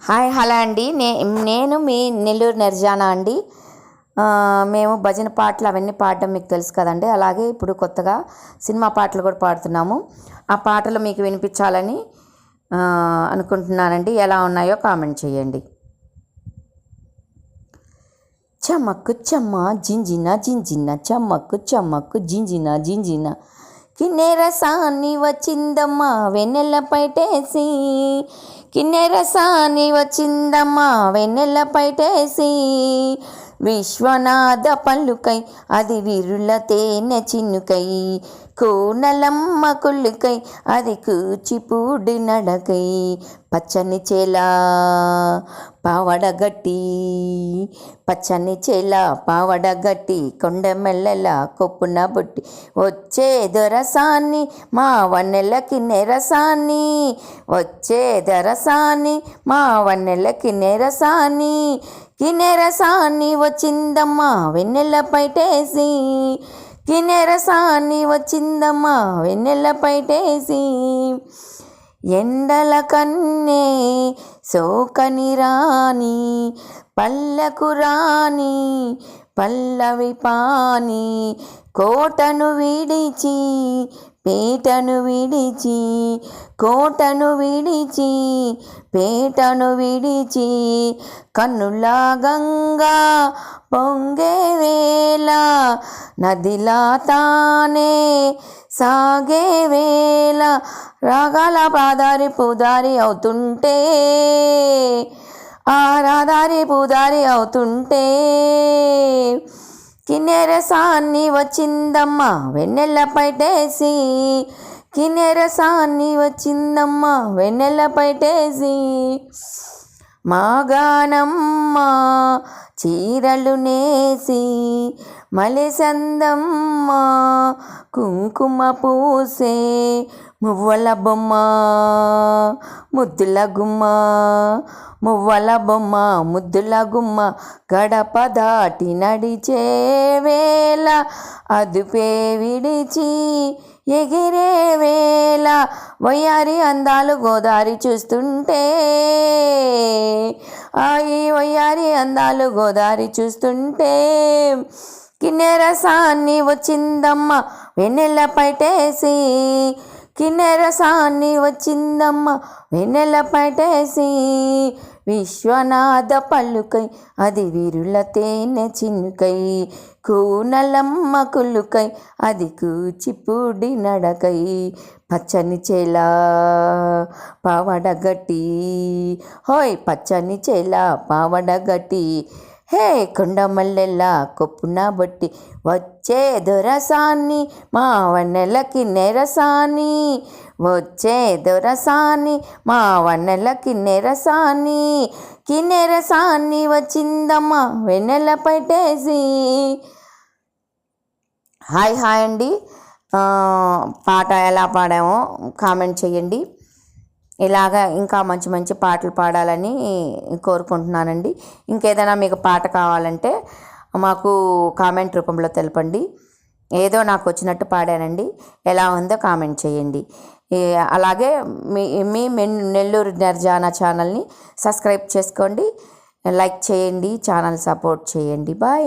Hi hello అండి. నే నేను మీ నెల్లూరు నిర్జానా అండి. మేము భజన పాటలు అవన్నీ పాడడం మీకు తెలుసు కదండి. అలాగే ఇప్పుడు కొత్తగా సినిమా పాటలు కూడా పాడుతున్నాము. ఆ పాటలు మీకు వినిపించాలని అనుకుంటున్నానండి. ఎలా ఉన్నాయో కామెంట్ చేయండి. చమ్మక్కు చమ్మ జింజిన జింజిన చమ్మక్కు చమ్మక్కు జింజిన జింజిన. కిన్నెరసాన్ని వచ్చిందమ్మా వెన్నెల పైటేసి. కిన్నెరసాని వచ్చిందమ్మా వెన్నెల పైటేసి. విశ్వనాథ పల్లుకై అది విరుల తేనె చిన్నుకై కోనలమ్మ కుళ్ళుకై అది కూచిపూడి నడకై పచ్చని చేలా పావడగట్టి పచ్చని చేల పావడగట్టి కొండ మెల్లెల కొప్పున బుట్టి వచ్చే దొరసాన్ని మా వన్నెలకి నెరసాన్ని వచ్చే దొరసాన్ని మా వన్నెలకి నెరసాన్ని కిన్నెరసాన్ని వచ్చిందమ్మా వెన్నెల పైటేసి కిన్నెరసాన్ని వచ్చిందమ్మా వెన్నెల పైటేసి ఎండల కన్నే సోకని రాని పల్లకు రాని పల్లవి పాని కోటను విడిచి పేటను విడిచి కోటను విడిచి పేటను విడిచి కన్నులా గంగా పొంగే వేళ నదిలా తానే సాగే వేళ రాగాల పాదారి పూదారి అవుతుంటే ఆ రాదారి పూదారి అవుతుంటే. కిన్నెరసాన్ని వచ్చిందమ్మా వెన్నెల పైటేసి. కిన్నెరసాన్ని వచ్చిందమ్మా వెన్నెల పైటేసి. మాగానమ్మ చీరలు నేసి మలిసందమ్మ కుంకుమ పూసే. మువ్వల బొమ్మ ముద్దుల గుమ్మ మువ్వల బొమ్మ ముద్దుల గుమ్మ గడప దాటి నడిచే వేళ అదుపే విడిచి ఎగిరే వేళ వయ్యారి అందాలు గోదారి చూస్తుంటే ఆ ఈ వయ్యారి అందాలు గోదారి చూస్తుంటే కిన్నెరసాన్ని వచ్చిందమ్మ వెన్నెల పైటేసి కిన్నెరసాన్ని వచ్చిందమ్మ. వెన్నెల పటేసి విశ్వనాథ పల్లుకై అది విరుల తేనె చిన్నుకై కూనలమ్మ కులుకై అది కూచిపూడి నడకై పచ్చని చేల పావడగట్టి. హోయ్ పచ్చని చేల పావడగట్టి. హే కొండమల్లెల్లా కొప్పున బొట్టి వచ్చే దొరసాన్ని మా వన్నెలకి నెరసాని. వచ్చే దొరసాని మా వన్నెలకి నెరసాని. కిన్నెరసాన్ని వచ్చిందమ్మా వెన్నెల పట్టేసి హాయ్ హాయ్ అండి. పాట ఎలా పాడామో కామెంట్ చేయండి. ఇలాగా ఇంకా మంచి మంచి పాటలు పాడాలని కోరుకుంటున్నానండి. ఇంకేదైనా మీకు పాట కావాలంటే మాకు కామెంట్ రూపంలో తెలపండి. ఏదో నాకు వచ్చినట్టు పాడానండి. ఎలా ఉందో కామెంట్ చేయండి. అలాగే మీ మీ నెల్లూరు నిర్జానా ఛానల్ని సబ్స్క్రైబ్ చేసుకోండి. లైక్ చేయండి ఛానల్ సపోర్ట్ చేయండి. బాయ్